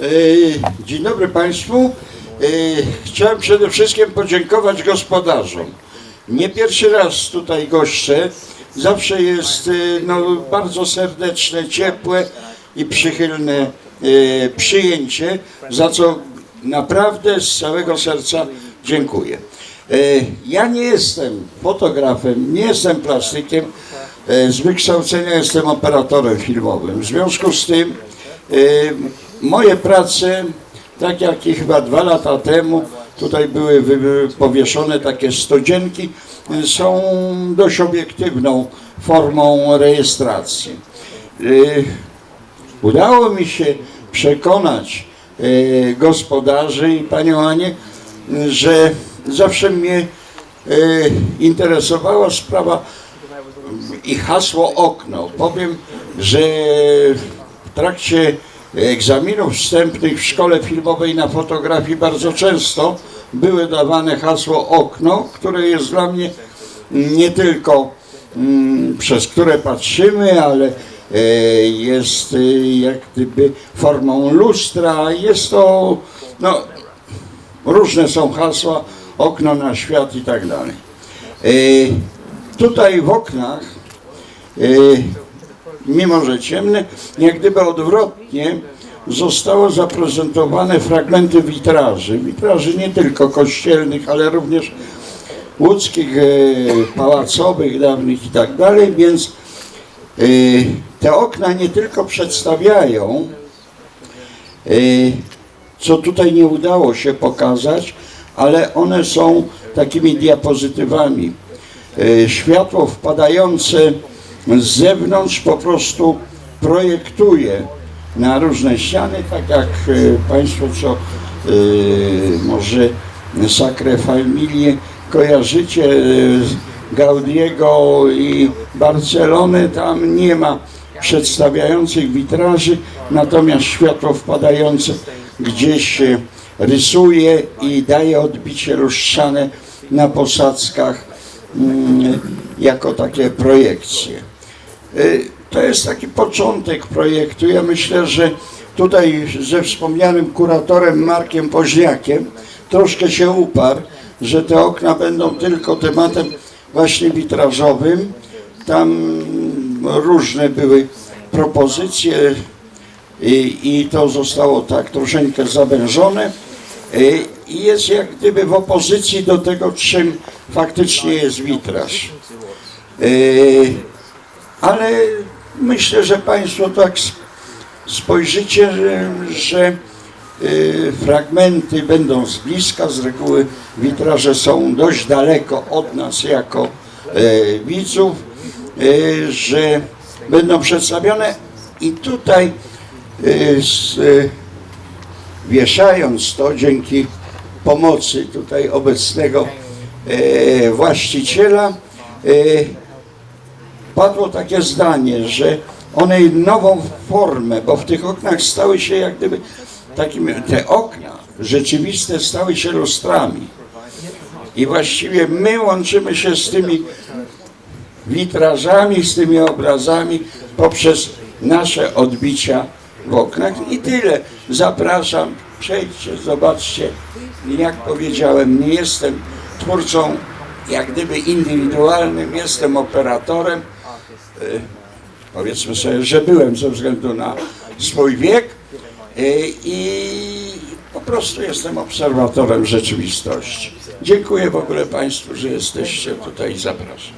E, Dzień dobry Państwu. E, Chciałem przede wszystkim podziękować gospodarzom. Nie pierwszy raz tutaj goszczę. Zawsze jest e, no, bardzo serdeczne, ciepłe i przychylne przyjęcie, za co naprawdę z całego serca dziękuję. Ja nie jestem fotografem, nie jestem plastykiem, z wykształcenia jestem operatorem filmowym. W związku z tym moje prace, tak jak i chyba dwa lata temu, tutaj były powieszone takie stodzienki, e, są dość obiektywną formą rejestracji. E, Udało mi się przekonać e, gospodarzy i panią Anię, że zawsze mnie interesowała sprawa i hasło okno. Powiem, że w trakcie egzaminów wstępnych w szkole filmowej na fotografii bardzo często były dawane hasło okno, które jest dla mnie nie tylko mm, przez które patrzymy, ale e, jest e, jak gdyby formą lustra. Jest to, no, różne są hasła, okno na świat i tak dalej. E, Tutaj w oknach, e, mimo że ciemne, jak gdyby odwrotnie, zostało zaprezentowane fragmenty witraży. Witraży nie tylko kościelnych, ale również łódzkich, e, pałacowych, dawnych i tak dalej, więc e, te okna nie tylko przedstawiają, e, co tutaj nie udało się pokazać, ale one są takimi diapozytywami. Światło wpadające z zewnątrz po prostu projektuje na różne ściany, tak jak e, Państwo, co e, może Sacre Familie kojarzycie, e, Gaudiego i Barcelony, tam nie ma przedstawiających witraży, natomiast światło wpadające gdzieś rysuje i daje odbicie lustrzane na posadzkach mm, jako takie projekcje. Y, To jest taki początek projektu. Ja myślę, że tutaj ze wspomnianym kuratorem Markiem Poźniakiem troszkę się uparł, że te okna będą tylko tematem właśnie witrażowym. Tam różne były propozycje i, i to zostało tak troszeczkę zawężone y, i jest jak gdyby w opozycji do tego, czym faktycznie jest witraż. Ale myślę, że Państwo tak spojrzycie, że, że y, fragmenty będą z bliska, z reguły witraże są dość daleko od nas jako y, widzów, y, że będą przedstawione. I tutaj y, z, wieszając to dzięki pomocy tutaj obecnego e, właściciela, e, padło takie zdanie, że one nową formę, bo w tych oknach stały się jak gdyby takimi, te okna rzeczywiste stały się lustrami. I właściwie my łączymy się z tymi witrażami, z tymi obrazami poprzez nasze odbicia w oknach. I tyle. Zapraszam, przejdźcie, zobaczcie. Jak powiedziałem, nie jestem twórcą jak gdyby indywidualnym, jestem operatorem. Powiedzmy sobie, że byłem ze względu na swój wiek y, i po prostu jestem obserwatorem rzeczywistości. Dziękuję w ogóle Państwu, że jesteście tutaj i zapraszam.